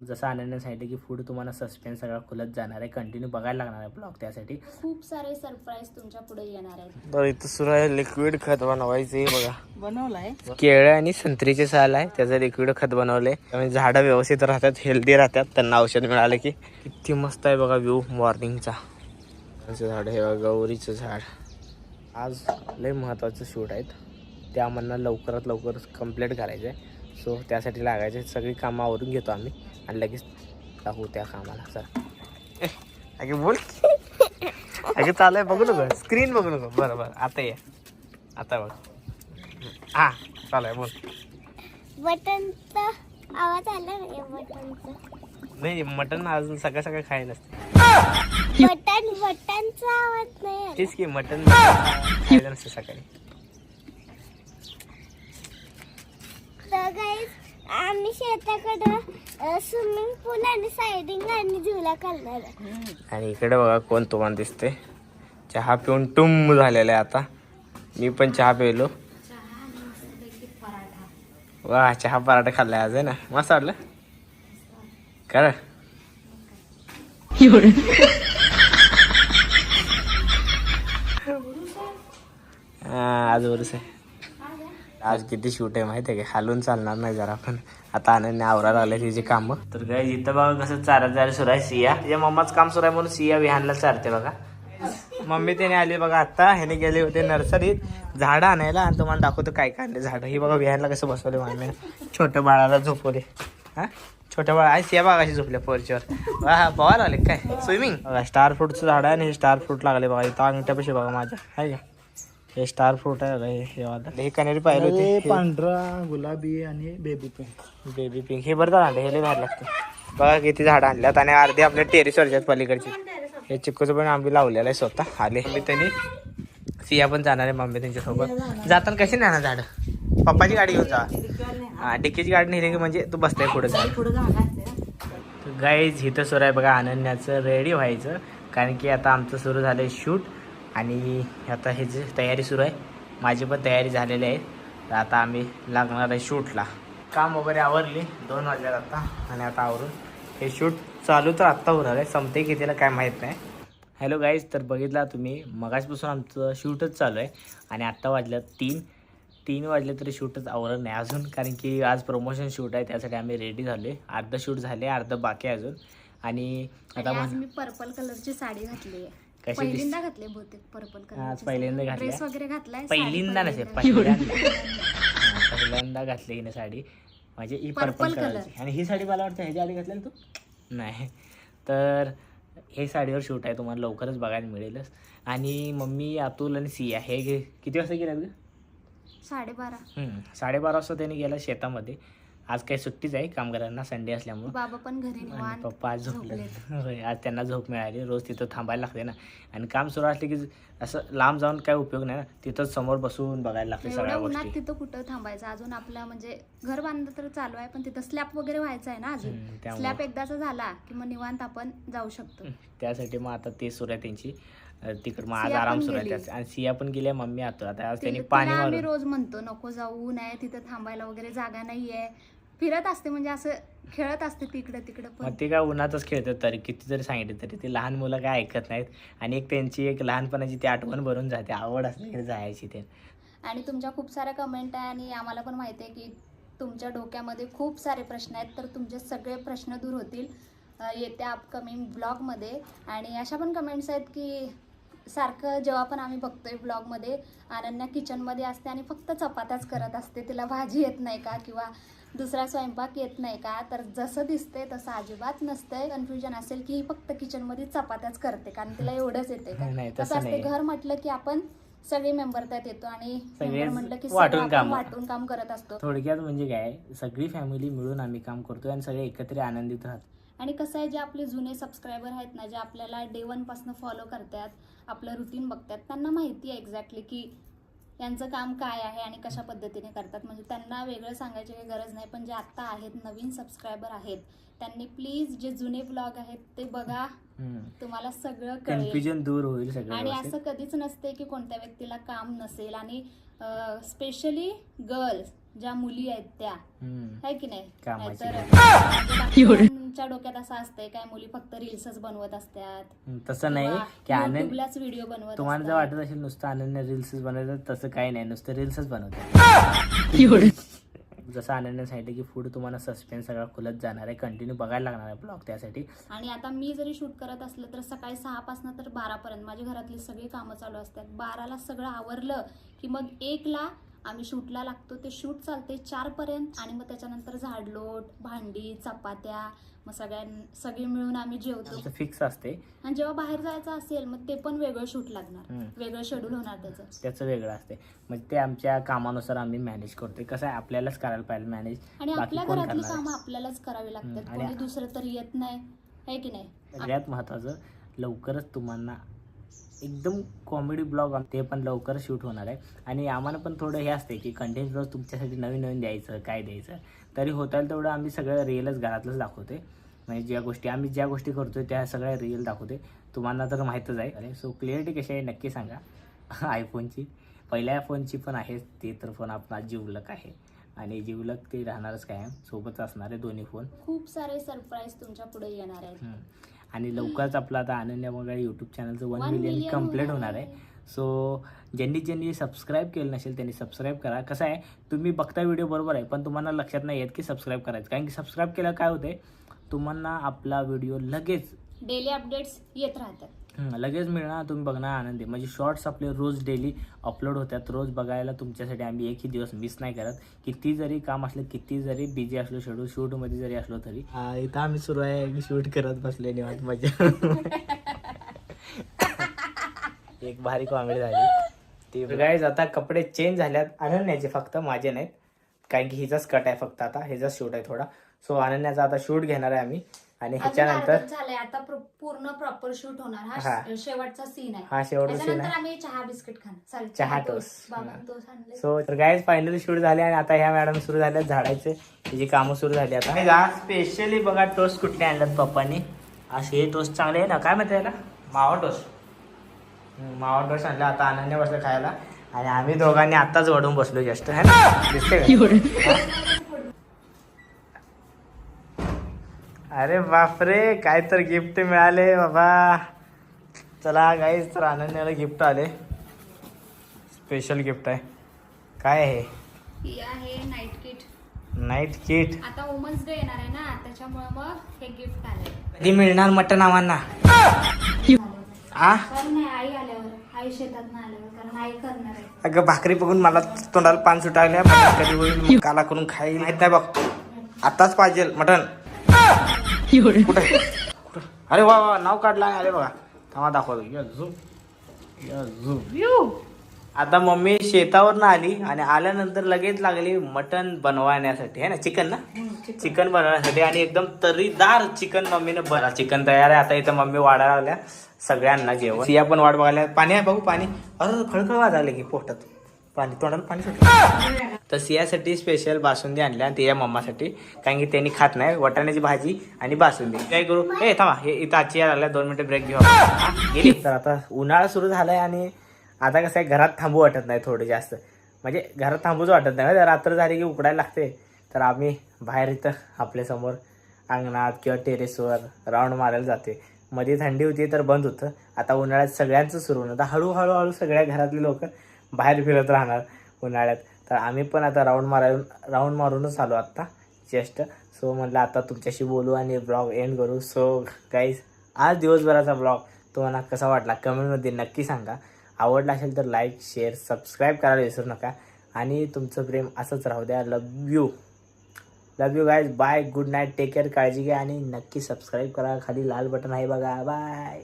जसं आनंदने सांगितलं की पुढे तुम्हाला सस्पेन्स सगळा खुलत जाणार आहे. कंटिन्यू बघायला लागणार आहे ब्लॉग त्यासाठी. खूप सारे सरप्राईज तुमच्यापुढे येणार आहेत. तर इथं सुरू आहे लिक्विड खत बनवायचे बघा. बनवलाय. केळं आणि संत्रीचे साल आहे त्याचं लिक्विड खत बनवले त्यामुळे झाडं व्यवस्थित राहतात हेल्दी राहतात. त्यांना औषध मिळालं की. किती मस्त आहे बघा व्ह्यू मॉर्निंगचा झाड हे बघा गौरीचं झाड. आज लय महत्त्वाचं शूट आहेत. ते आम्हाला लवकरात लवकर कंप्लीट करायचं आहे सो त्यासाठी लागायचे सगळी कामं आवरून घेतो आम्ही. आणि लगेच लागू त्या कामाला सर अगे बोल अगे चालू आहे बघू नको. स्क्रीन बघू नको. बरं बरं. आता ये. आता बघ. हा चालू आहे बोल. बटनचा आवाज आला नाही बटनचा नाही मटन अजून सकाळ सकाळ खायला नसते. बटन बटनचा आवाज नाही. तेच की मटन खायला नसते सकाळी. आम्ही शेताकडं स्विमिंग पूल आणि सायडिंग आणि झुला करणार आहे. आणि इकडे बघा कोण तुम्हाला दिसते. चहा पिऊन टुम झालेला आहे आता. मी पण चहा पिलो. वा चहा पराठा खाल्लाय आज आहे ना. मस्त वाटलं. कर. आज वरच आहे. आज किती शूट आहे माहिती आहे का? हालून चालणार नाही जरा पण. आता आनंदने आवरा लागले तिची कामं. तर काय इथं बघा कसं चारत जायला सुरू आहे सिया. तिच्या मम्माच काम सुरू आहे म्हणून सिया विहानला चारते बघा. मम्मी त्याने आली बघा आता. ह्याने गेले होते नर्सरीत. झाडं आणायला. आणि तुम्हाला दाखवतो काय काय आणले झाडं. ही बघा विहानला कसं बसवले मम्मीने छोट्या बाळाला झोपवले हा? छोट्या बाळा. आहे सिया बघा कशी झोपल्या पोरच्यावर वा हा पवायला लागले काय? स्विमिंग बघा स्टार फ्रूटचं झाड आहे आणि हे स्टार फ्रूट लागले बघा. इथं अंगठ्यापाशी बघा माझ्या. आहे का? हे स्टार फ्रूट आहे बघा हे हे वाला. हे कनेरी पाहिलं होते. हे- पांढरा गुलाबी आणि बेबी पिंक बेबी पिंक हे बरं आणले हे लय भारी लागते. बघा किती झाडं आणल्यात आणि अर्धे आपल्या टेरेसवरचे आहेत पलीकडचे. हे चिक्कूचं पण आंबी लावलेलं आहे स्वतः. आले. मी त्यांनी. सिया पण जाणार आहे मम्मी त्यांच्यासोबत. जाताना कशी नेणार झाडं? पप्पाची गाडी घेऊन जा. हा डिक्कीची गाडी नेली की म्हणजे तू बसताय पुढे झाड गाईज इथं सुरू आहे बघा अनन्याचं रेडी व्हायचं. कारण की आता आमचं सुरू झालं आहे शूट आणि आता हे जे तयारी सुरू आहे माझी पण तयारी झालेली आहे. तर आता आम्ही लागणार आहे शूटला. काम वगैरे आवरली दोन वाजल्यात आता आणि आता आवरून. हे शूट चालू तर आत्ता होणार आहे संपते कितीला काय माहीत नाही. हॅलो गाईज तर बघितला तुम्ही मगाचपासून आमचं शूटच चालू आहे आणि आत्ता वाजल्यात तीन. तीन वाजले तरी शूटच आवरलं नाही अजून कारण की आज प्रमोशन शूट आहे त्यासाठी आम्ही रेडी झालो आहे अर्धं शूट झाले अर्धं बाकी अजून. आणि आता आज मी पर्पल कलरची साडी घातली आहे कशी दिस पहिल्यांदा घातली बहुतेक पर्पल आज कलर पहिल्यांदा घातली ड्रेस वगैरे घातलाय पहिल्यांदा नसेल पहिल्यांदा. हा, पहिल्यांदा घातली हिने साडी. म्हणजे ही पर्पल. कलरची आणि ही साडी मला वाटतं ह्याच्या आधी घातली ना तू? नाही. तर हे साडीवर शूट आहे तुम्हाला लवकरच बघायला मिळेलच. आणि मम्मी अतुल आणि सिया हे गे- किती वाजता गेल्यात ग? साडेबारा. हम्म, साडेबारा वाजता त्यांनी गेला शेतामध्ये. आज काही सुट्टीच आहे कामगारांना संडे असल्यामुळं. बाबा पण घरी आणि निवांत पप्पा आज झोपले. होय आज त्यांना झोप मिळाली. रोज तिथं थांबायला लागते ना. आणि काम सुरू असले की असं लांब जाऊन काय उपयोग नाही ना. तिथंच समोर बसून बघायला लागते सगळ्या उन्हात गोष्टी. तिथं कुठं थांबायचं? अजून आपलं म्हणजे घर बांधलं तर चालू आहे पण तिथं स्लॅब वगैरे व्हायचं आहे ना अजून? हम्म, त्यामुळं. स्लॅब एकदाचा झाला की मग निवांत आपण जाऊ शकतो. त्यासाठी मग आता ते सुरू आहे त्यांची. तिकडं मग आज सिया आराम सुरू आहे गेली. त्याचा. आणि सिया पण गेल्या मम्मी आता. आता आज त्यांनी तिला पाणी आम्ही मारून रोज म्हणतो नको जाऊ नाही तिथं थांबायला वगैरे जागा नाहीये. फिरत असते म्हणजे असं खेळत असते तिकडं तिकडं पण. मग ते काय उन्हातच खेळतात तरी किती जरी सांगितलं तरी. ते लहान मुलं काय ऐकत नाहीत. आणि एक त्यांची एक लहानपणाची ती आठवण भरून जाते आवड असली की जायची ते. आणि तुमच्या खूप साऱ्या कमेंट आहे आणि आम्हाला पण माहिती आहे की तुमच्या डोक्यामध्ये खूप सारे प्रश्न आहेत तर तुमचे सगळे प्रश्न दूर होतील अ, येत्या अपकमिंग ब्लॉगमध्ये आणि अशा पण कमेंट्स आहेत की सारखं जेव्हा पण आम्ही बघतोय ब्लॉगमध्ये अनन्या किचनमध्ये असते आणि फक्त चपात्याच करत असते तिला भाजी येत नाही का? किंवा दुसरा स्वयंपाक येत नाही का तर जसं दिसतंय तसं अजिबात नसतंय कन्फ्युजन असेल की ही फक्त किचनमध्ये चपात्याच करते कारण तिला एवढंच येते नाही, तसं कसं असते नाही. घर म्हटलं की आपण सगळे मेंबर त्यात येतो आणि सगळेच म्हटलं की वाटून आपण कामं. वाटून काम करत असतो थोडक्यात म्हणजे काय सगळी फॅमिली मिळून आम्ही काम करतोय आणि सगळे एकत्र आनंदित राहतो आणि कसं आहे जे आपले जुने सबस्क्रायबर आहेत ना जे आपल्याला डे वनपासून फॉलो करतात आपलं रुटीन बघतात त्यांना माहिती आहे एक्झॅक्टली की यांचं काम काय आहे आणि कशा पद्धतीने करतात? म्हणजे त्यांना वेगळं सांगायची काही गरज नाही पण जे आत्ता आहेत नवीन सबस्क्रायबर आहेत त्यांनी प्लीज जे जुने ब्लॉग आहेत ते बघा. तुम्हाला सगळं कन्फ्युजन दूर होईल आणि. असं कधीच नसते की कोणत्या व्यक्तीला काम नसेल. आणि स्पेशली गर्ल्स ज्या मुली आहेत त्या. आहे की नाही? कामाची नाहीतर डोक्यात असं असतंय काय मुली फक्त रील्सच बनवत असतात? तसं नाही की आनंद व्हिडिओ बनवत तुम्हाला जर. वाटत असेल नुसतं अनन्या रील्सच बनवतात तसं काही नाही नुसतं रील्सच बनवतात. जसं अनन्या सांगितलं की पुढे तुम्हाला सस्पेन्स सगळा खुलत जाणार आहे कंटिन्यू बघायला लागणार आहे ब्लॉग त्यासाठी. आणि आता मी जरी शूट करत असलं तर सकाळी सहा पासून तर बारापर्यंत. माझ्या घरातली सगळी कामं चालू असतात. बाराला सगळं आवरलं की मग एकला आम्ही शूटला लागतो ते शूट चालते चारपर्यंत आणि मग त्याच्यानंतर झाडलोट भांडी चपात्या मग सगळ्यां सगळे मिळून आम्ही जेवतो. फिक्स असते. आणि जेव्हा बाहेर जायचं असेल मग ते पण वेगळं शूट लागणार. वेगळं शेड्यूल होणार त्याचं. त्याचं वेगळं असते. म्हणजे ते आमच्या कामानुसार आम्ही मॅनेज करतोय. कसं आहे आपल्यालाच करायला पाहिजे मॅनेज आणि आपल्या घरातली? कामं आपल्यालाच करावी लागतात. दुसरं तर येत नाही. आहे की नाही? सगळ्यात महत्त्वाचं लवकरच तुम्हाला एकदम कॉमेडी ब्लॉग ते पण लवकर शूट होणार आहे. आणि आम्हाला पण थोडं हे असते की कंटेंट रोज तुमच्यासाठी नवीन नवीन द्यायचं काय द्यायचं. तरी होता तेवढं आम्ही सगळं रिअलच घरातलंच दाखवतोय. म्हणजे ज्या गोष्टी आम्ही ज्या गोष्टी करतोय त्या सगळ्या रिअल दाखवते तुम्हाला तर माहीतच आहे. अरे सो क्लिअरिटी कशी आहे नक्की सांगा. आयफोनची पहिल्या फोनची पण आहे ते तर फोन आपला जिवलक आहे. आणि जिवलक ते राहणारच काय सोबत असणार आहे दोन्ही फोन खूप सारे सरप्राईज तुमच्यापुढे येणार आहेत. आणि लवकरच आपलं आता अनन्या मंगळ यूट्यूब चॅनलचं वन मिलियन कंप्लीट होणार आहे. सो ज्यांनी ज्यांनी सबस्क्राईब केलं नसेल त्यांनी सबस्क्राईब करा. कसं आहे तुम्ही बघता व्हिडिओ बरोबर आहे पण तुम्हाला लक्षात नाही येत की सबस्क्राईब करायचं. कारण की सबस्क्राईब केलं काय होते तुम्हाला आपला व्हिडिओ लगेच डेली अपडेट्स येत राहतात. लगेच मिळणार तुम्ही बघणार आनंदी. म्हणजे शॉर्ट्स आपले रोज डेली अपलोड होतात. रोज बघायला तुमच्यासाठी आम्ही एकही दिवस मिस नाही करत. किती जरी काम असलं किती जरी बिझी असलो शेड्यूल शूटमध्ये जरी असलो तरी. इथं आम्ही सुरू आहे. शूट करत बसले निवांत मजा. एक भारी कॉमेडी झाली. ती गाईज आता कपडे चेंज झाल्यात. अनन्याचे फक्त माझे नाहीत. कारण की हिचाच कट आहे फक्त आता. हिचाच शूट आहे थोडा. सो अनन्याचा आता शूट घेणार आहे आम्ही. आणि अजून ह्याच्यानंतर झालंय. आता प्र- पूर्ण प्रॉपर शूट होणार. हा हा. श- शेवटचा सीन आहे. हा शेवटचा त्याच्यानंतर आहे. आम्ही चहा बिस्किट खाणार. चालेल चहा toast. बाबा हा. टोस्ट आणले. सो तर गाईज फायनली शूट झाले आणि आता ह्या मॅडम सुरू झाल्या झाडायचे. तिची कामं सुरू झाली आता. आज स्पेशली बघा टोस्ट कुठले आणल्यात पप्पांनी. असे हे टोस्ट चांगले आहे ना. काय म्हणते याला मावा टोस्ट हम्म, मावा टोस्ट आणला. आता अनन्या बसलं खायला. आणि आम्ही दोघांनी आताच वडून बसलो जस्ट है ना? दिसते का? अरे बापरे काय तर गिफ्ट मिळाले बाबा. चला गाईज तर अनन्याला गिफ्ट आले. स्पेशल गिफ्ट आहे. काय आहे? ही आहे नाईट किट नाईट किट आता वुमन्स डे येणार आहे ना त्याच्यामुळे मग हे गिफ्ट आले कधी मिळणार मटन आम्हाला आ? कारण नाही आई आल्यावर. आई शेतात ना आल्यावर कारण आई करणार आहे. अगं भाकरी बघून मला तोंडाला पान सुटायला. कधी होईल? मग काला करून खाईल. माहीत नाही बघ. आताच पाहिजे मटन कुठे? कुठं? अरे वा वा नाव काढला अरे बघा. थांबा दाखवतो. आता मम्मी शेतावरनं आली आणि आल्यानंतर लगेच लागली मटन बनवण्यासाठी. है ना? चिकन ना? चिकन. बनवण्यासाठी आणि एकदम तरीदार चिकन मम्मीने बना चिकन तयार आहे. आता इथं मम्मी वाढायला लागल्या. सगळ्यांना जेवण. सिया पण वाट बघायला पाणी आहे बघू पाणी. अरे खळखळ वाजायला की पोटात. पाणी तोंडाला पाणी सुटलं. तर सियासाठी स्पेशल बासुंदी आणल्या आणि तिच्या मम्मासाठी कारण की त्यांनी खात नाही. वाटाण्याची भाजी आणि बासुंदी. काय करू? हे थांबा. हे इथं आजची आल्या दोन मिनिटं ब्रेक घेऊ गेली. तर आता उन्हाळा सुरू झालाय आणि आता कसं आहे घरात थांबू वाटत नाही थोडं जास्त. म्हणजे घरात थांबूच वाटत नाही. ना. रात्र झाली की उकडायला लागते. तर आम्ही बाहेर इथं आपल्यासमोर अंगणात किंवा टेरेसवर राऊंड मारायला जाते मध्ये थंडी होती तर बंद होतं. आता उन्हाळ्यात सगळ्यांचं सुरू होणं तर हळूहळू हळू सगळ्या घरातले लोक बाहेर फिरत राहणार उन्हाळ्यात. तर आम्ही पण आता राऊंड मारून राऊंड मारूनच आलो आत्ता जस्ट सो म्हटलं आता तुमच्याशी बोलू आणि ब्लॉग एंड करू. सो गाईज आज दिवसभराचा ब्लॉग तुम्हाला कसा वाटला? कमेंटमध्ये नक्की सांगा. आवडला असेल तर लाईक शेअर सबस्क्राईब करायला विसरू नका. आणि तुमचं प्रेम असंच राहू द्या. Love you love you guys bye good night take care काळजी घ्या आणि नक्की सबस्क्राईब करा. खाली लाल बटन आहे बघा. बाय